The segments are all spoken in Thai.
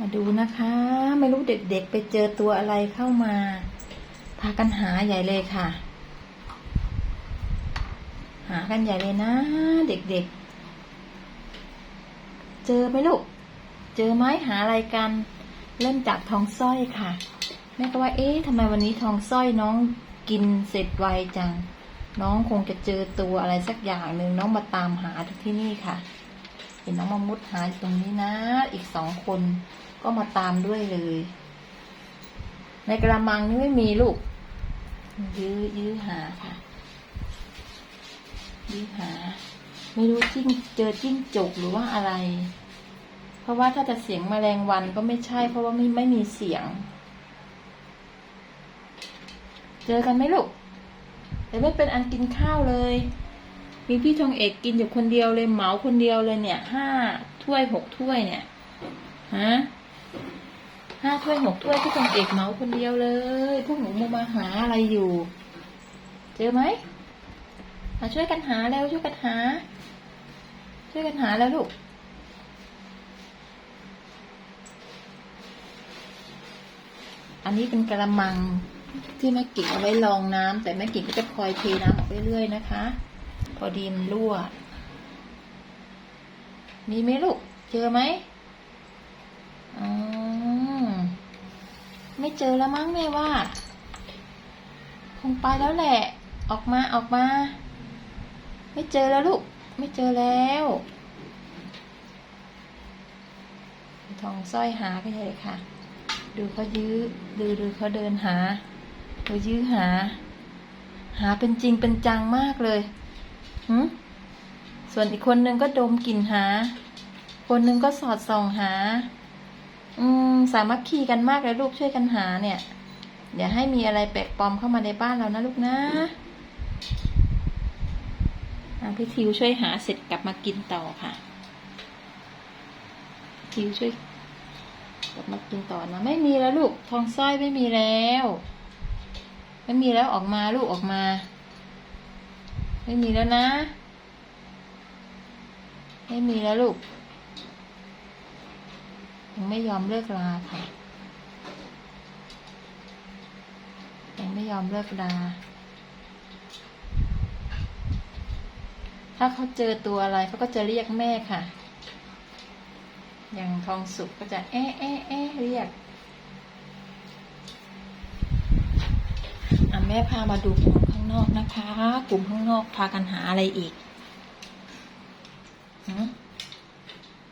มาดูนะคะ ไม่รู้เด็กๆไปเจอตัวอะไรเข้ามา พากันหาใหญ่เลยค่ะ หากันใหญ่เลยนะ เด็กๆ เจอไหมลูก เจอไหมหาอะไรกัน เริ่มจากทองสร้อยค่ะแม่ก็ว่า เอ๊ะทำไมวันนี้ทองสร้อยน้องกินเสร็จไวจัง น้องคงจะเจอตัวอะไรสักอย่างหนึ่งน้องมาตามหาที่นี่ค่ะ เห็นน้องมามุดหายตรงนี้นะ อีกสองคน ก็มาตามด้วยเลย ในกระมังนี่ไม่มีลูก ยื้อยื้อหาค่ะ ยื้อหา ไม่รู้จิ้งเจอจิ้งจกหรือว่าอะไร เพราะว่าถ้าจะเสียงแมลงวันก็ไม่ใช่ เพราะว่าไม่ไม่มีเสียง เจอกันไหมลูก แต่ไม่เป็นอันกินข้าวเลยมีพี่ทองเอกกินอยู่คนเดียวเลยเหมาคนเดียวเลยเนี่ยห้าถ้วยหกถ้วยเนี่ยฮะ ห้าถ้วยหกถ้วยพี่ทองเอกเมาคนเดียวเลย พวกหนูมามาหาอะไรอยู่ เจอไหมมาช่วยกันหาแล้วช่วยกันหา ช่วยกันหาแล้วลูกอันนี้เป็นกระมังที่แม่กิ่งเอาไว้รองน้ำแต่แม่กิ่งก็จะคอยเทน้ำออกเรื่อยๆนะคะ พอดีมันรั่ว มีไหมลูก เจอไหมอ๋อ เจอแล้วมั้งแม่ว่า คงไปแล้วแหละ ออกมาออกมา ไม่เจอแล้วลูก ไม่เจอแล้วทองสร้อยหาก็ใช่เลยค่ะ ดูเขายื้อดูดูเขาเดินหาดูยื้อหา หาเป็นจริงเป็นจังมากเลยหืมส่วนอีกคนนึงก็ดมกลิ่นหา คนนึงก็สอดส่องหา อืมสามัคคีกันมากเลยลูกช่วยกันหาเนี่ยอย่าให้มีอะไรแปลกปลอมเข้ามาในบ้านเรานะลูกนะอะพี่ทิวช่วยหาเสร็จกลับมากินต่อค่ะ ทิวช่วยกลับมากินต่อนะไม่มีแล้วลูก ทองสร้อยไม่มีแล้ว ไม่มีแล้วออกมาลูกออกมา ไม่มีแล้วนะ ไม่มีแล้วลูก ยังไม่ยอมเลิกลาค่ะ ยังไม่ยอมเลิกลา ถ้าเขาเจอตัวอะไรเขาก็จะเรียกแม่ค่ะ อย่างทองสุกก็จะเอ๊ะเอ๊ะเอ๊ะเรียกอะแม่พามาดูกลุ่มข้างนอกนะคะ กลุ่มข้างนอกพากันหาอะไรอีก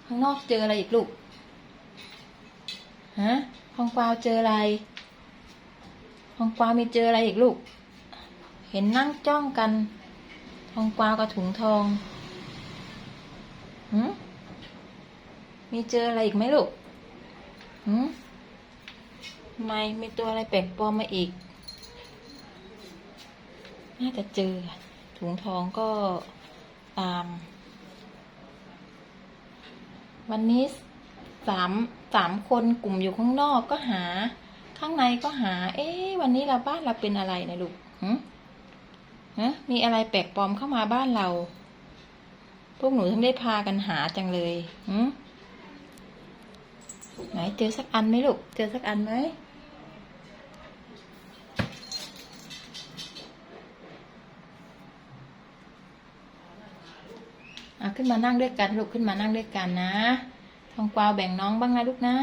ข้างนอกเจออะไรอีกลูก ฮะทองกวาวเจออะไรทองกวาวมีเจออะไรอีกลูก เห็นนั่งจ้องกันทองกวาวกับถุงทองหืมมีเจออะไรอีกไหมลูกหืมไม่มีตัวอะไรแปลกปลอมมาอีก น่าจะเจอ ถุงทองก็ตาม วันนี้ สามสามคนกลุ่มอยู่ข้างนอกก็หา ข้างในก็หา เอ๊ะวันนี้เราบ้านเราเป็นอะไรนะลูกหึฮะมีอะไรแปลกปลอมเข้ามาบ้านเรา พวกหนูถึงได้พากันหาจังเลยหึไหนเจอสักอันไหมลูก เจอสักอันไหมอะขึ้นมานั่งด้วยกันลูกขึ้นมานั่งด้วยกันนะ ทองกวาวแบ่งน้องบ้างนะลูกนะ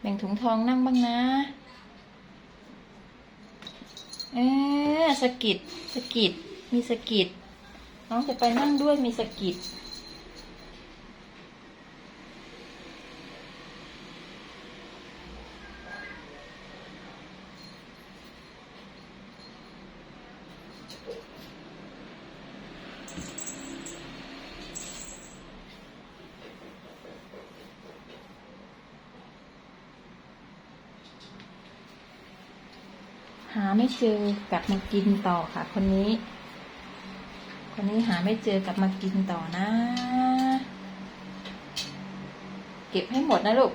แบ่งถุงทองนั่งบ้างนะ เออสกิดสกิดมีสกิดน้องจะไปนั่งด้วยมีสกิด หาไม่เจอกลับมากินต่อค่ะ คนนี้ คนนี้หาไม่เจอกลับมากินต่อนะ เก็บให้หมดนะลูก